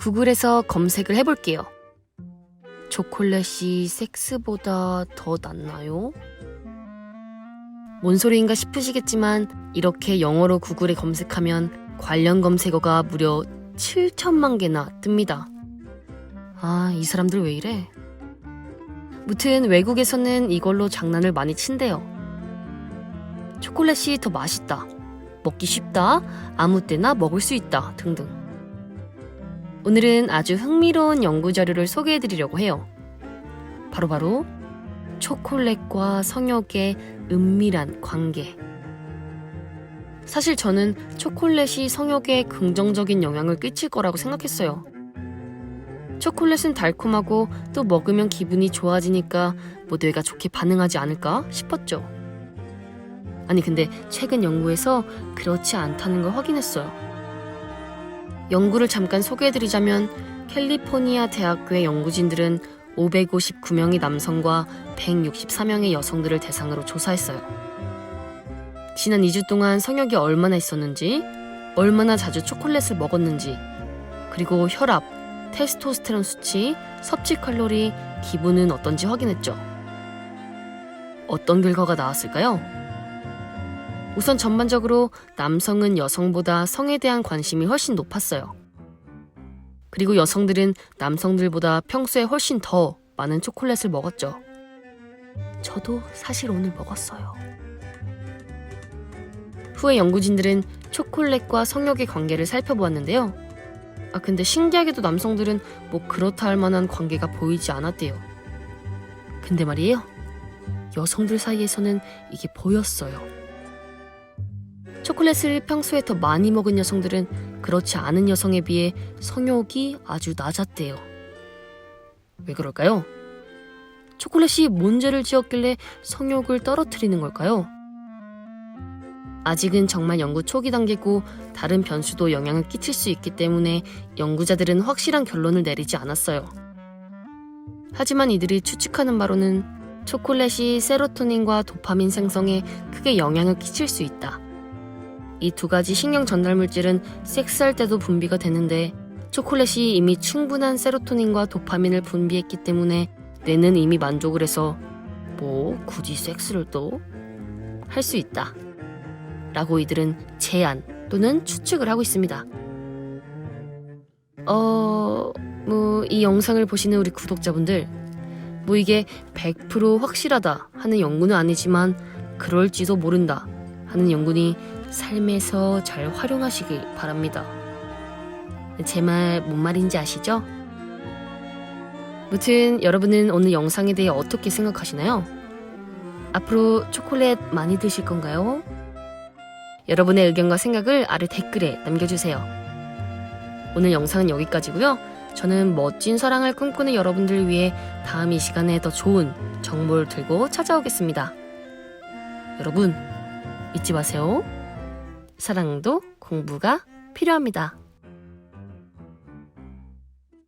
구글에서 검색을 해볼게요. 초콜릿이 섹스보다 더 낫나요? 뭔 소리인가 싶으시겠지만 이렇게 영어로 구글에 검색하면 관련 검색어가 무려 7천만 개나 뜹니다. 아, 이 사람들 왜 이래? 무튼 외국에서는 이걸로 장난을 많이 친대요. 초콜릿이 더 맛있다. 먹기 쉽다. 아무 때나 먹을 수 있다. 등등. 오늘은 아주 흥미로운 연구 자료를 소개해 드리려고 해요. 바로바로 초콜릿과 성욕의 은밀한 관계. 사실 저는 초콜릿이 성욕에 긍정적인 영향을 끼칠 거라고 생각했어요. 초콜릿은 달콤하고 또 먹으면 기분이 좋아지니까 뭐 뇌가 좋게 반응하지 않을까 싶었죠. 아니 근데 최근 연구에서 그렇지 않다는 걸 확인했어요. 연구를 잠깐 소개해드리자면 캘리포니아 대학교의 연구진들은 559명의 남성과 164명의 여성들을 대상으로 조사했어요. 지난 2주 동안 성욕이 얼마나 있었는지, 얼마나 자주 초콜릿을 먹었는지, 그리고 혈압, 테스토스테론 수치, 섭취 칼로리, 기분은 어떤지 확인했죠. 어떤 결과가 나왔을까요? 우선 전반적으로 남성은 여성보다 성에 대한 관심이 훨씬 높았어요. 그리고 여성들은 남성들보다 평소에 훨씬 더 많은 초콜릿을 먹었죠. 저도 사실 오늘 먹었어요. 후에 연구진들은 초콜릿과 성욕의 관계를 살펴보았는데요. 아, 근데 신기하게도 남성들은 뭐 그렇다 할 만한 관계가 보이지 않았대요. 근데 말이에요. 여성들 사이에서는 이게 보였어요. 초콜릿을 평소에 더 많이 먹은 여성들은 그렇지 않은 여성에 비해 성욕이 아주 낮았대요. 왜 그럴까요? 초콜릿이 뭔 죄를 지었길래 성욕을 떨어뜨리는 걸까요? 아직은 정말 연구 초기 단계고 다른 변수도 영향을 끼칠 수 있기 때문에 연구자들은 확실한 결론을 내리지 않았어요. 하지만 이들이 추측하는 바로는 초콜릿이 세로토닌과 도파민 생성에 크게 영향을 끼칠 수 있다. 이 두 가지 신경 전달 물질은 섹스할 때도 분비가 되는데 초콜릿이 이미 충분한 세로토닌과 도파민을 분비했기 때문에 뇌는 이미 만족을 해서 뭐 굳이 섹스를 또 할 수 있다. 라고 이들은 제안 또는 추측을 하고 있습니다. 어, 뭐, 이 영상을 보시는 우리 구독자분들, 뭐 이게 100% 확실하다 하는 연구는 아니지만, 그럴지도 모른다 하는 연구니 삶에서 잘 활용하시길 바랍니다. 제 말 뭔 말인지 아시죠? 무튼 여러분은 오늘 영상에 대해 어떻게 생각하시나요? 앞으로 초콜릿 많이 드실 건가요? 여러분의 의견과 생각을 아래 댓글에 남겨주세요. 오늘 영상은 여기까지고요. 저는 멋진 사랑을 꿈꾸는 여러분들을 위해 다음 이 시간에 더 좋은 정보를 들고 찾아오겠습니다. 여러분, 잊지 마세요. 사랑도 공부가 필요합니다.